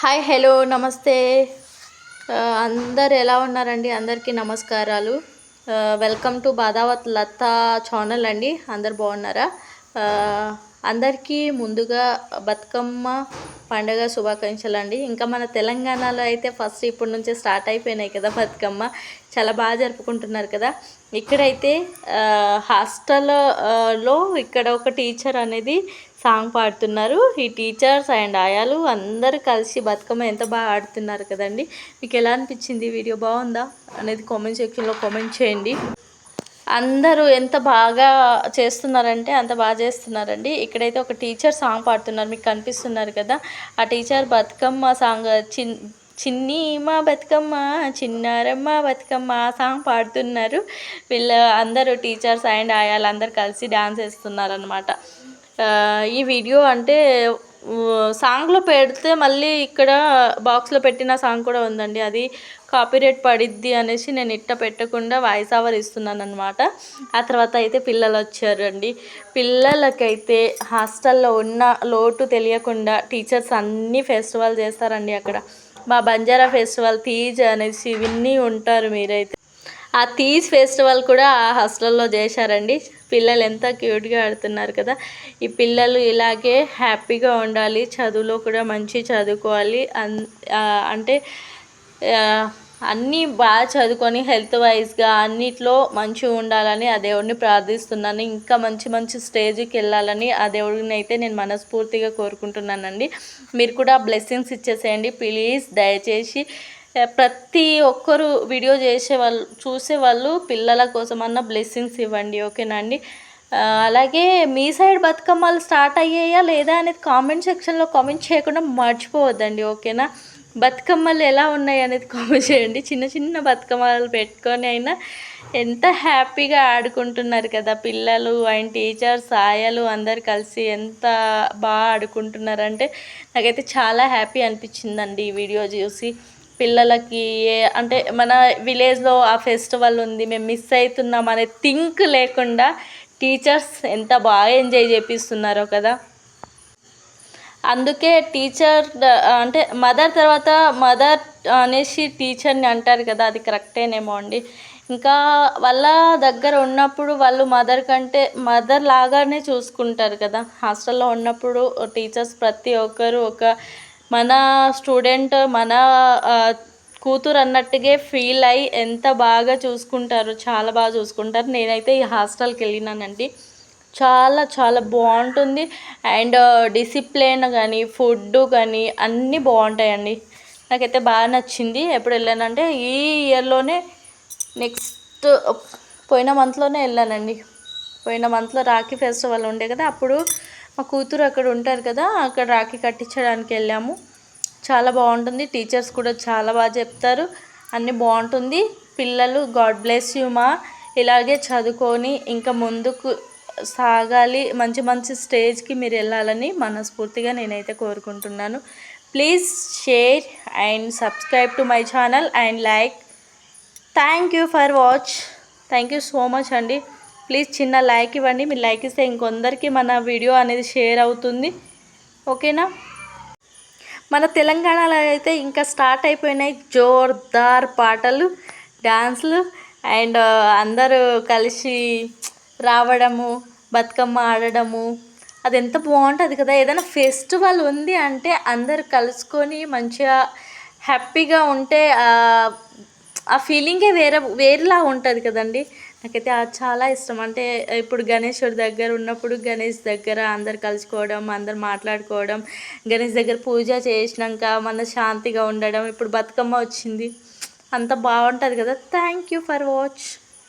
Hi hello నమస్తే. అందరు ఎలా ఉన్నారండి? అందరికీ నమస్కారాలు. Welcome to Badavath Latha channel అండి. అందరు బాగున్నారా? అందరికీ ముందుగా బతుకమ్మ పండగ శుభాకాంక్షలు అండి ఇంకా మన తెలంగాణలో అయితే ఫస్ట్ ఇప్పటి నుంచే స్టార్ట్ అయిపోయినాయి కదా బతుకమ్మ. చాలా బాగా జరుపుకుంటున్నారు కదా. ఇక్కడైతే హాస్టల్లో ఇక్కడ ఒక టీచర్ అనేది సాంగ్ పాడుతున్నారు. ఈ టీచర్స్ అండ్ ఆయాలు అందరూ కలిసి బతుకమ్మ ఎంత బాగా ఆడుతున్నారు కదండి. మీకు ఎలా అనిపించింది? వీడియో బాగుందా? అనేది కామెంట్ సెక్షన్లో కామెంట్ చేయండి. అందరూ ఎంత బాగా చేస్తున్నారంటే అంత బాగా చేస్తున్నారండి. ఇక్కడైతే ఒక టీచర్ సాంగ్ పాడుతున్నారు మీకు కనిపిస్తున్నారు కదా. ఆ టీచర్ బతుకమ్మ సాంగ్ చిన్ చిన్ని మా బతుకమ్మ చిన్నారమ్మ బతుకమ్మ సాంగ్ పాడుతున్నారు. వీళ్ళ అందరూ టీచర్స్ అండ్ ఆయాలు అందరు కలిసి డ్యాన్స్ వేస్తున్నారు అనమాట ఈ వీడియో అంటే సాంగ్లో పెడితే మళ్ళీ ఇక్కడ బాక్స్లో పెట్టిన సాంగ్ కూడా ఉందండి. అది కాపీరేట్ పడిద్ది అనేసి నేను ఇట్ట పెట్టకుండా వాయిస్ ఓవర్ ఇస్తున్నాను అనమాట ఆ తర్వాత అయితే పిల్లలు వచ్చారండి. పిల్లలకైతే హాస్టల్లో ఉన్న లోటు తెలియకుండా టీచర్స్ అన్ని ఫెస్టివల్ చేస్తారండి అక్కడ. మా బంజారా ఫెస్టివల్ తీజ్ అనేసి ఇవన్నీ ఉంటారు మీరైతే. ఆ తీజ్ ఫెస్టివల్ కూడా ఆ హాస్టల్లో చేశారండి. పిల్లలు ఎంత క్యూట్గా ఆడుతున్నారు కదా. ఈ పిల్లలు ఇలాగే హ్యాపీగా ఉండాలి చదువులో కూడా మంచి చదువుకోవాలి. అన్ అంటే అన్నీ బాగా చదువుకొని హెల్త్ వైజ్గా అన్నిట్లో మంచిగా ఉండాలని ఆ దేవుడిని ప్రార్థిస్తున్నాను. ఇంకా మంచి మంచి స్టేజ్కి వెళ్ళాలని ఆ దేవుడిని అయితే నేను మనస్ఫూర్తిగా కోరుకుంటున్నానండి. మీరు కూడా బ్లెస్సింగ్స్ ఇచ్చేసేయండి. ప్లీజ్ దయచేసి ప్రతి ఒక్కరు వీడియో చేసే వాళ్ళు చూసే వాళ్ళు పిల్లల కోసం అన్న బ్లెస్సింగ్స్ ఇవ్వండి ఓకేనా అండి? అలాగే మీ సైడ్ బతుకమ్మలు స్టార్ట్ అయ్యాయా లేదా అనేది కామెంట్ సెక్షన్లో కామెంట్ చేయకుండా మర్చిపోవద్దండి ఓకేనా? బతుకమ్మలు ఎలా ఉన్నాయి అనేది కామెంట్ చేయండి. చిన్న చిన్న బతుకమ్మలు పెట్టుకొని అయినా ఎంత హ్యాపీగా ఆడుకుంటున్నారు కదా పిల్లలు అండ్ టీచర్స్ ఆయాలు అందరు కలిసి ఎంత బాగా ఆడుకుంటున్నారంటే నాకైతే చాలా హ్యాపీ అనిపించిందండి ఈ వీడియో చూసి. పిల్లలకి ఏ- అంటే మన విలేజ్లో ఆ ఫెస్టివల్ ఉంది మేము మిస్ అవుతున్నాం అనే థింక్ లేకుండా టీచర్స్ ఎంత బాగా ఎంజాయ్ చేపిస్తున్నారో కదా. అందుకే టీచర్ అంటే మదర్ తర్వాత మదర్ అనేసి టీచర్ని అంటారు కదా అది కరెక్టేనేమో అండి. ఇంకా వాళ్ళ దగ్గర ఉన్నప్పుడు వాళ్ళు మదర్ కంటే మదర్ లాగానే చూసుకుంటారు కదా. హాస్టల్లో ఉన్నప్పుడు టీచర్స్ ప్రతి ఒక్కరు ఒక మన స్టూడెంట్ మన కూతురు అన్నట్టుగా ఫీల్ అయ్యి ఎంత బాగా చూసుకుంటారు చాలా బాగా చూసుకుంటారు. నేనైతే ఈ హాస్టల్కి వెళ్ళినానండి. చాలా చాలా బాగుంటుంది. అండ్ డిసిప్లిన్ కానీ ఫుడ్ కానీ అన్నీ బాగుంటాయండి. నాకైతే బాగా నచ్చింది. ఎప్పుడు వెళ్ళానంటే ఈ ఇయర్లోనే నెక్స్ట్ పోయిన మంత్లోనే వెళ్ళానండి. పోయిన మంత్లో రాఖీ ఫెస్టివల్ ఉండే కదా అప్పుడు మా కూతురు అక్కడ ఉంటారు కదా అక్కడ రాఖీ కట్టించడానికి వెళ్ళాము. చాలా బాగుంటుంది. టీచర్స్ కూడా చాలా బాగా చెప్తారు. అన్నీ బాగుంటుంది. పిల్లలు గాడ్ బ్లెస్ యూ మా. ఇలాగే చదువుకొని ఇంకా ముందుకు సాగాలి. మంచి మంచి స్టేజ్కి మీరు వెళ్ళాలని మనస్ఫూర్తిగా నేనైతే కోరుకుంటున్నాను. Please share and subscribe to my channel and like. Thank you for watch. Thank you so much అండి. ప్లీజ్ చిన్న లైక్ ఇవ్వండి. మీరు లైక్ ఇస్తే ఇంకొందరికి మన వీడియో అనేది షేర్ అవుతుంది. ఓకేనా? మన తెలంగాణలో అయితే ఇంకా స్టార్ట్ అయిపోయినాయి జోర్దార్ పాటలు డ్యాన్స్లు అండ్ అందరూ కలిసి రావడము బతుకమ్మ ఆడడము. అది ఎంత బాగుంటుంది కదా. ఏదైనా ఫెస్టివల్ ఉంది అంటే అందరు కలుసుకొని మంచిగా హ్యాపీగా ఉంటే ఆ- ఆ ఫీలింగే వేరే వేరేలా ఉంటుంది కదండి. నాకైతే అది చాలా ఇష్టం. అంటే ఇప్పుడు గణేశుడి దగ్గర ఉన్నప్పుడు గణేష్ దగ్గర అందరు కలుసుకోవడం అందరు మాట్లాడుకోవడం గణేష్ దగ్గర పూజ చేసినాక మన శాంతిగా ఉండడం ఇప్పుడు బతుకమ్మ వచ్చింది అంత బాగుంటుంది కదా. Thank you for watch